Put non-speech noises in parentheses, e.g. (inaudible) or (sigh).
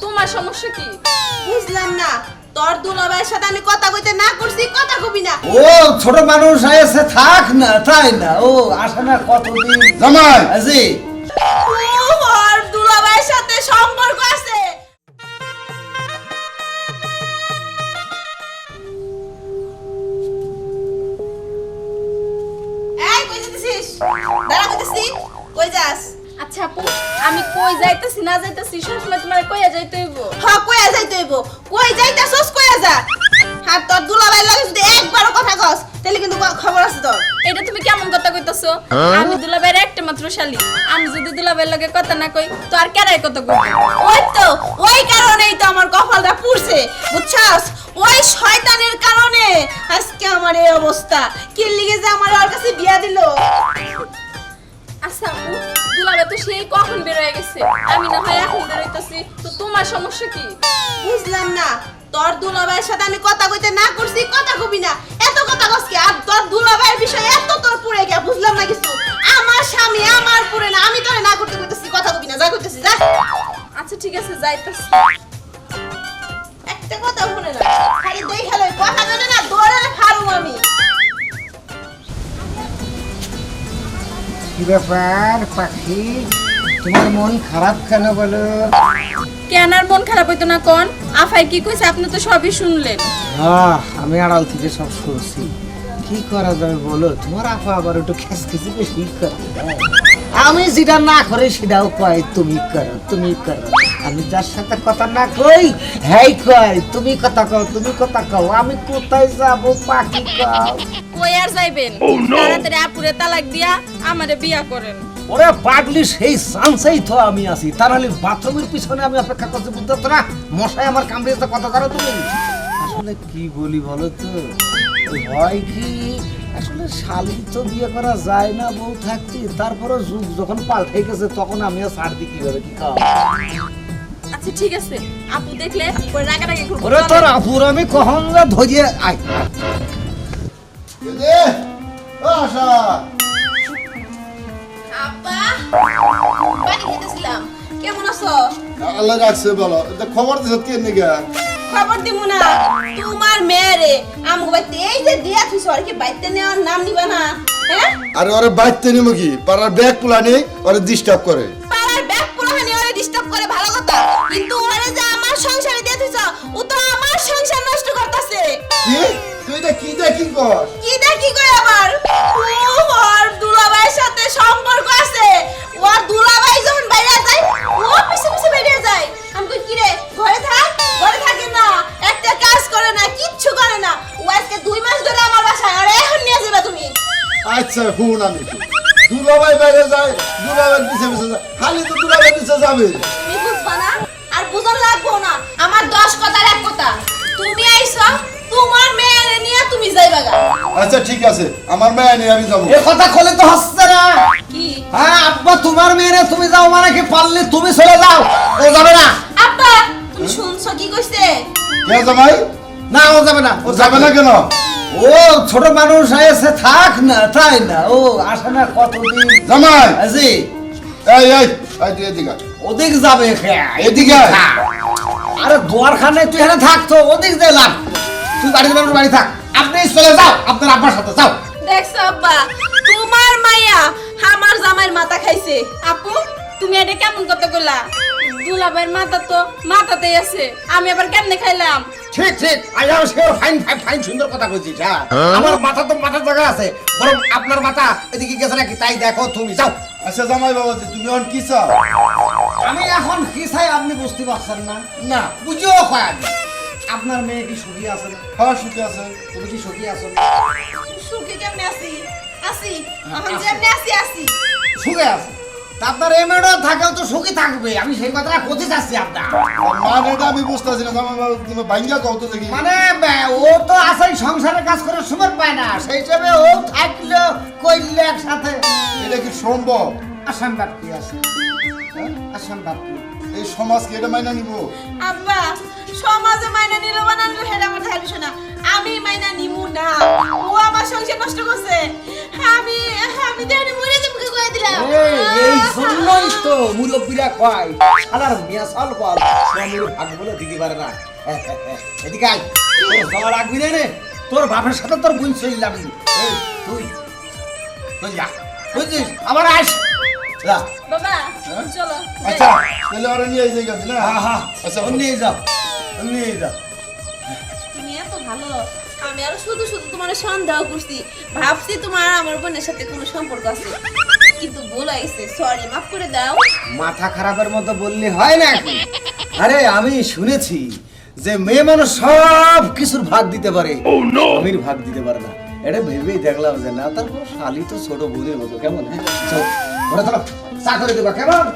তোমার সমস্যা কি? বুঝলাম না। তোর দুলাভাইয়ের সাথে আমি কথা কইতে না করছি কথা কবি না। ও ছোট মানুষ এসে থাক না তাই না? ও আসে না কতদিন। জামাই! জি। ওর দুলাভাইয়ের সাথে সম্পর্ক আছে। এই কই যাইতেছিস? দাঁড়া কইতেছি। কই যাস? আচ্ছা আপু আমি কই যাইতেছি না যাইতেছি সবসময় তোমার কইয়া যাইতে হইব হ্যাঁ কইয়া যাইতে হইব কই যাইতাছস কইয়া যা। আর তোর দুলাভাইয়ের লাগে যদি একবারও কথা কস তাহলে কিন্তু খবর আছে তোর। এটা তুমি কেমন কথা কইতাছো? আমি দুলাভাইয়ের একটা মাত্র শালি। আমি যদি দুলাভাইয়ের লগে কথা না কই তো আর কেরাই কথা কই ওই তো ওই কারণেই তো আমার কপালটা পুড়ছে বুঝছস? ওই শয়তানের কারণে আজকে আমার এই অবস্থা। কি লিগে যে আমার ওর কাছে বিয়া দিল। দুলাভাই তো সেই কখন বের হয়ে গেছে? আমি না হয় এখন বেরোইতাছি। তো তোমার সমস্যা কি? বুঝলাম না। তোর দুলাভাইয়ের সাথে আমি কথা কইতে না করছি কথা কবি না। এত কথা আর তোর দুলাভাইয়ের বিষয়ে এত তোর গিয়া বুঝলাম না কিছু? আমার স্বামী আমার পুরে না আমি তোরে না করতে কইতেছি কথা কবি না যা কইতেছি যা। আচ্ছা ঠিক আছে যাইতাছি। একটা কথা শুনে না খালি দেখালে কথা জানে না দৌড়ালে ফারুম আমি। কি ব্যাপার পাখি? তোমার মন খারাপ কেন বলো? কেন আর মন খারাপ হইতো না কোন? আফাই কি কইছে? আপনি তো সবই শুনলেন। আহ, আমি আড়াল থেকে সব শুনছি। কি করা যাবে বলো? তোমার আপা আবার একটু খেসখেসি বেশি করে। আমি যেটা না করে সেটাও কয় তুমি করো তুমি করো। আমি যার সাথে কথা না কই হ্যাঁ কয় তুমি কথা কও তুমি কথা কও আমি কোথায় যাব পাখি কও? কই আর যাইবেন তাড়াতাড়ি আপুরে তালাক দিয়া আমারে বিয়া করেন। ওরে পাগলি সেই চান্সেই তো আমি আছি। তার হলে বাথরুমের পিছনে আমি অপেক্ষা করছি বুঝতে তো না মশাই আমার কামড়িয়েছে কথা জানো তুমি। আসলে কি বলি বলো তো? হয় কি আসলে শালি তো বিয়ে করা যায় না বউ থাকতে। তারপরে যুগ যখন পাল্টে গেছে তখন আমিও ছাড় দিই কীভাবে কি খাওয়া আচ্ছা ঠিক আছে। আপু দেখলে রাগারাগি করব। ওরে তোর আপুর আমি কখন ধরিয়ে আয়। আশা আপা পানি খেতেছিলাম কেমন আছো আল্লাহ রাখছে বলো খবর দিছ কে নিগা খবর দিব না তোমার মেয়েরে আমগো বাইতে এই যে দিয়া তুই আর কি বাইতে নেওয়ার নাম নিবা না হ্যাঁ আরে ওরে বাইতে নিমো কি পাড়ার ব্যাগ পুলানি ওরে ডিস্টার্ব করে পাড়ার ব্যাগ পুরাহানি ওরে ডিস্টার্ব করে ভালো কথা কিন্তু ওরে যে আমার সংসারে দিয়ে দিছ ও তো আমার সংসার নষ্ট করতেছে কি তুই এটা কি দেখি কর? কি দেখি কই আবার? ও ওর দুলাভাইয়ের সাথে সম্পর্ক আছে। ওর দুলাভাই যখন বাইরে যায় ও পিছে পিছে বাইরে যায়। আমি কই কি রে ঘরে থাক? ঘরে থাকে না। একটা কাজ করে না কিচ্ছু করে না। ও আজকে দুই মাস ধরে আমার বাসায় আর এখন নিয়ে যাবে তুমি? আচ্ছা হুন আমি দুলাভাই বাইরে যায় দুলাভাই পিছে পিছে যায়। খালি তো দুলাভাই পিছে যাবে। আচ্ছা ঠিক আছে। আমার মেয়ে নিয়ে আমি যাব। এ কথা খোলে তো হাসছে না। কি? হ্যাঁ আব্বা তোমার মেয়েরে তুমি যাও মানে কি পারলে তুমি চলে যাও। ও যাবে না। আব্বা তুমি শুনছো কি কইছে? কে জামাই? না ও যাবে না ও যাবে না। কেন? ও ছোট মানুষ এসে থাক না তাই না। ও আসে না কতদিন। জামাই! জি। এই এই এদিকে। ওদিক যাবে এদিকে। আরে দুয়ার খানে তুই এখানে থাকতো ওদিক দিয়ে লাভ তুই বাড়ি মানুষ বাড়ি থাক। আপনি চলে যাও আপনার আব্বার সাথে যাও। দেখছ আব্বা তোমার মাইয়া আমার জামাইয়ের মাথা খাইছে। আপু তুমি এটা কেমন কথা কইলা? দুলাভাইয়ের মাথা তো মাথাতেই আছে আমি আবার কেমনে খাইলাম? ঠিক ঠিক I am sure fine fine fine সুন্দর কথা কইছিস হ্যাঁ? আমার মাথা তো মাথার জায়গা আছে বরং আপনার মাথা এদিকে গেছে নাকি তাই দেখো তুমি যাও। আচ্ছা জামাই বাবাজি তুমি এখন কি চাও? আমি এখন কি চাই আপনি বুঝতে পারছেন না? না বুঝিও হয় আমি আপনার মেয়ে কি সুখী আছে? হ্যাঁ সুখে আছে তুমি কি সুখী আছো? সুখে কেমনে আছি? আছি এখন যেমনে আছি আছি। সুখে আছে। আপনার এই মেয়েটা থাকেও তো সুখী থাকবে। আমি সেই কথাটা কোথায় যাচ্ছি আপনার। মানে এটা আমি বুঝতেছি না। তুমি ভাঙ্গা কও তো দেখি। মানে ও তো আসলে সংসারে কাজ করে সময় পায় না। সেই হিসাবে ও থাকলেও কইলে একসাথে। এটা কি সম্ভব? আসাম কি আছে? হ্যাঁ? আসাম কি? এই সমাজ কি এটা মাইনা নিব? আব্বা সমাজে মাইনা নিল বানানো হেডা আমার ধারি শোনা আমি মাইনা নিমু না। ও আমার সংসার নষ্ট করছে। আমি আমি দেহনি মরে যাব কি কই দিলাম? এই জন্যই তো মুরব্বীরা কয় শালার মিয়া সাল বল স্বামীর ভাগ বলে দিতে পারে না। (laughs) এদিকে আয় তোর লাগবি না। রে তোর বাপের সাথে তোর বোন এই তুই তুই যা। বুঝছিস? আবার আস বাবা হ্যাঁ? চলো। আচ্ছা তাহলে ওরা নিয়ে যাই গেছি না? হ্যাঁ হ্যাঁ। আচ্ছা ওর নিয়ে যাও। ওর নিয়ে যাও। তুমি এত ভালো। আমি আরও শুধু শুধু তোমার সন্দেহ করছি। ভাবছি তোমার আমার বোনের সাথে কোনো সম্পর্ক আছে। কিন্তু ভুল সরি মাফ করে দাও। মাথা খারাপের মতো বললে হয় না আরে আমি শুনেছি যে মেয়ে মানুষ সব কিছুর ভাগ দিতে পারে। আমির ভাগ দিতে পারে না। এটা ভেবেই দেখলাম যে না তারপর শালি তো ছোট বোনের মতো। কেমন হ্যাঁ? ঘরে চলো চা দেবা কেমন?